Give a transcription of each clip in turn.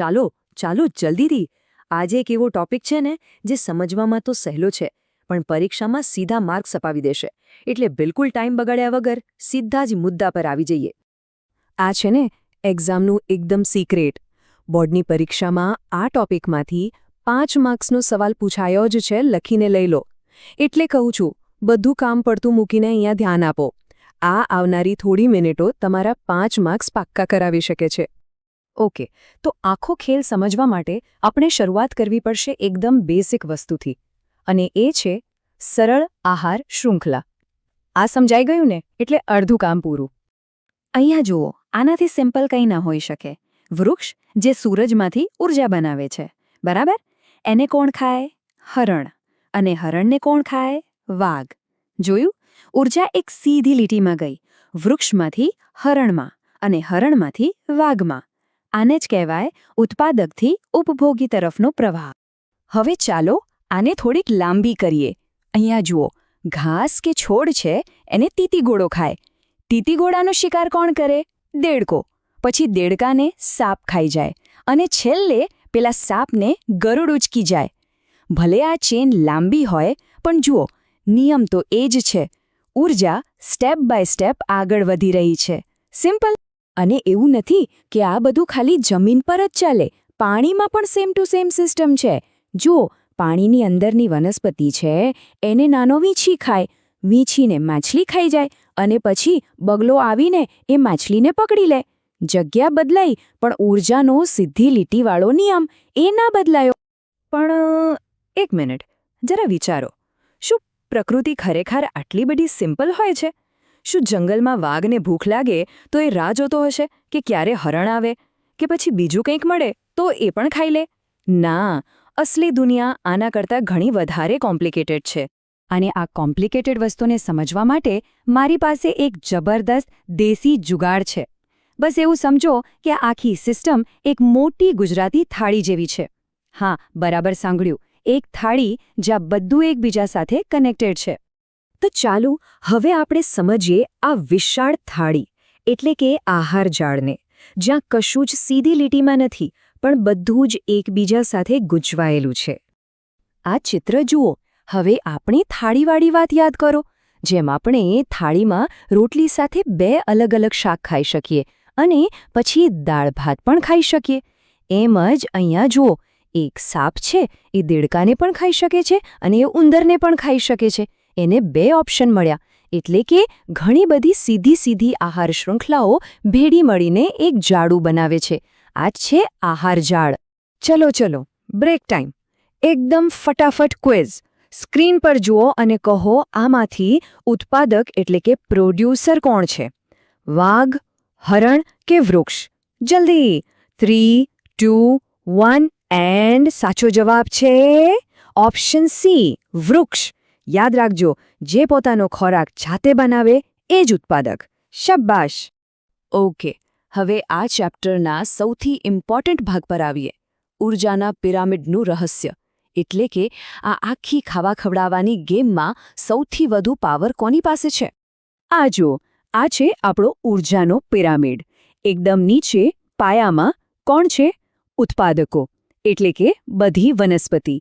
ચાલો ચાલો જલ્દીથી આજે એક એવો ટોપિક છે ને, જે સમજવામાં તો સહેલો છે, પણ પરીક્ષામાં સીધા માર્ક્સ અપાવી દેશે. એટલે બિલકુલ ટાઈમ બગાડ્યા વગર સીધા જ મુદ્દા પર આવી જઈએ. આ છે ને એક્ઝામનું એકદમ સિક્રેટ બોર્ડની પરીક્ષામાં આ ટોપિકમાંથી પાંચ માર્ક્સનો સવાલ પૂછાયો જ છે, લખીને લઈ લો. એટલે કહું છું, બધું કામ પડતું મૂકીને અહીંયા ધ્યાન આપો. આ આવનારી થોડી મિનિટો તમારા પાંચ માર્ક્સ પાક્કા કરાવી શકે છે. ઓકે, તો આખો ખેલ સમજવા માટે આપણે શરૂઆત કરવી પડશે એકદમ બેસિક વસ્તુથી. અને એ છે, સરળ આહાર શૃંખલા. આ સમજાઈ ગયું ને? એટલે અડધું કામ પૂરું. અહીંયા જુઓ, આનાથી સિમ્પલ કંઈ ના હોઈ શકે. વૃક્ષ, જે સૂરજમાંથી ઊર્જા બનાવે છે. બરાબર? એને કોણ ખાય? હરણ. અને હરણને કોણ ખાય? વાઘ. જોયું? ઊર્જા એક સીધી લીટીમાં ગઈ. વૃક્ષમાંથી હરણમાં અને હરણમાંથી વાઘમાં. આને જ કહેવાય ઉત્પાદકથી ઉપભોગી તરફનો પ્રવાહ. હવે ચાલો આને થોડીક લાંબી કરીએ. અહીંયા જુઓ, ઘાસ કે છોડ છે, એને તીતીગોળો ખાય. તીતીગોળાનો શિકાર કોણ કરે? દેડકો. પછી દેડકાને સાપ ખાઈ જાય અને છેલ્લે પેલા સાપને ગરુડ ઉચકી જાય. ભલે આ ચેન લાંબી હોય, પણ જુઓ, નિયમ તો એ જ છે. ઊર્જા સ્ટેપ બાય સ્ટેપ આગળ વધી રહી છે. સિમ્પલ અને એવું નથી કે આ બધું ખાલી જમીન પર જ ચાલે. પાણીમાં પણ સેમ ટુ સેમ સિસ્ટમ છે. જુઓ, પાણીની અંદરની વનસ્પતિ છે, એને નાનો વીંછી ખાય. વીંછીને માછલી ખાઈ જાય અને પછી બગલો આવીને એ માછલીને પકડી લે. જગ્યા બદલાઈ, પણ ઊર્જાનો સીધી લીટીવાળો નિયમ એ ના બદલાયો. પણ, એક મિનિટ, જરા વિચારો. શું પ્રકૃતિ ખરેખર આટલી બધી સિમ્પલ હોય છે? શું જંગલમાં વાઘને ભૂખ લાગે તો એ રાહ જોતો હશે કે ક્યારે હરણ આવે? કે પછી બીજું કંઈક મળે તો એ પણ ખાઈ લે? ના, અસલી દુનિયા આના કરતાં ઘણી વધારે કોમ્પ્લિકેટેડ છે. અને આ કોમ્પ્લિકેટેડ વસ્તુને સમજવા માટે મારી પાસે એક જબરદસ્ત દેશી જુગાડ છે. બસ એવું સમજો કે આખી સિસ્ટમ એક મોટી ગુજરાતી થાળી જેવી છે. હા, બરાબર સાંભળ્યું. એક થાળી જ્યાં બધું એકબીજા સાથે કનેક્ટેડ છે. તો ચાલો હવે આપણે સમજીએ આ વિશાળ થાળી, એટલે કે આહાર જાળને, જ્યાં કશું જ સીધી લીટીમાં નથી, પણ બધું જ એકબીજા સાથે ગુંચવાયેલું છે. આ ચિત્ર જુઓ, હવે આપણી થાળીવાળી વાત યાદ કરો, જેમ આપણે થાળીમાં રોટલી સાથે બે અલગ અલગ શાક ખાઈ શકીએ અને પછી દાળ ભાત પણ ખાઈ શકીએ. એમ જ અહીંયા જુઓ, એક સાપ છે, એ દેડકાને પણ ખાઈ શકે છે અને એ ઉંદરને પણ ખાઈ શકે છે. એને બે ઓપ્શન મળ્યા. એટલે કે ઘણી બધી સીધી સીધી આહાર શૃંખલાઓ ભેડી મળીને એક જાડું બનાવે છે. આ છે આહાર જાળ. ચલો ચલો બ્રેક ટાઈમ એકદમ ફટાફટ ક્વિઝ સ્ક્રીન પર જુઓ અને કહો આમાંથી ઉત્પાદક એટલે કે પ્રોડ્યુસર કોણ છે? વાઘ, હરણ કે વૃક્ષ? જલ્દી. થ્રી ટુ વન એન્ડ સાચો જવાબ છે ઓપ્શન સી વૃક્ષ. યાદ રાખજો જે પોતાનો ખોરાક જાતે બનાવે એ જ ઉત્પાદક. શબ્બાશ ઓકે હવે આ ચેપ્ટરના સૌથી ઇમ્પોર્ટન્ટ ભાગ પર આવીએ. ઊર્જાના પિરામિડનું રહસ્ય એટલે કે આ આખી ખાવા ખવડાવવાની ગેમમાં સૌથી વધુ પાવર કોની પાસે છે? આ જુઓ આ છે આપણો ઊર્જાનો પિરામિડ. એકદમ નીચે પાયામાં કોણ છે? ઉત્પાદકો એટલે કે બધી વનસ્પતિ.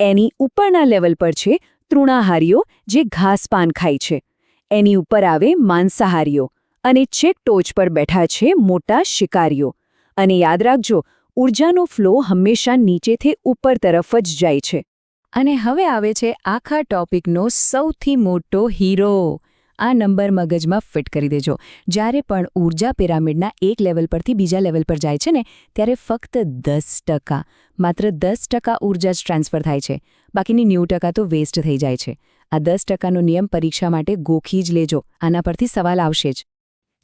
એની ઉપરના લેવલ પર છે તૃણાહારીઓ જે ઘાસપાન ખાય છે. એની ઉપર આવે માંસાહારીઓ અને છેક ટોચ પર બેઠા છે મોટા શિકારીઓ. અને યાદ રાખજો, ઉર્જાનો ફ્લો હંમેશા નીચેથી ઉપર તરફ જ જાય છે. અને હવે આવે છે આખા ટોપિકનો સૌથી મોટો હીરો. આ નંબર મગજમાં ફિટ કરી દેજો. જ્યારે પણ ઊર્જા પિરામિડના એક લેવલ પરથી બીજા લેવલ પર જાય છે ને, ત્યારે ફક્ત દસ માત્ર દસ ઊર્જા જ ટ્રાન્સફર થાય છે. બાકીની નેવું તો વેસ્ટ થઈ જાય છે. આ દસ ટકાનો નિયમ પરીક્ષા માટે ગોખી જ લેજો. આના પરથી સવાલ આવશે જ.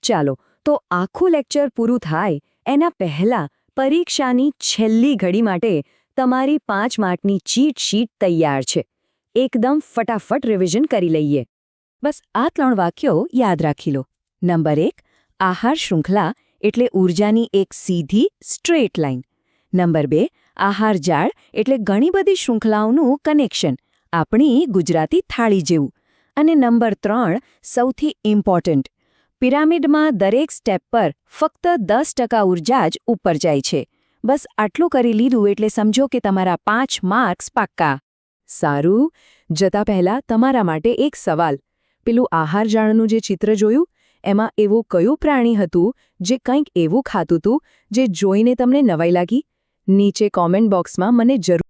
ચાલો, તો આખું લેક્ચર પૂરું થાય એના પહેલાં પરીક્ષાની છેલ્લી ઘડી માટે તમારી પાંચ માર્કની ચીટ શીટ તૈયાર છે. એકદમ ફટાફટ રિવિઝન કરી લઈએ. બસ આ ત્રણ વાક્યો યાદ રાખી લો. નંબર એક, આહાર શૃંખલા એટલે ઊર્જાની એક સીધી, સ્ટ્રેટ લાઇન નંબર બે, આહાર જાળ એટલે ઘણી બધી શૃંખલાઓનું કનેક્શન. આપણી ગુજરાતી થાળી જેવું. અને નંબર ત્રણ, સૌથી ઇમ્પોર્ટન્ટ, પિરામિડમાં દરેક સ્ટેપ પર ફક્ત દસ ટકા ઊર્જા જ ઉપર જાય છે. બસ આટલું કરી લીધું એટલે સમજો કે તમારા પાંચ માર્ક્સ પાક્કા. સારું, જતા પહેલા તમારા માટે એક સવાલ. પેલું આહાર જાળનું જે ચિત્ર જોયું, એમાં એવું કયું પ્રાણી હતું જે કંઈક એવું ખાતું હતું જે જોઈને તમને નવાઈ લાગી? નીચે કોમેન્ટ બોક્સમાં મને જરૂર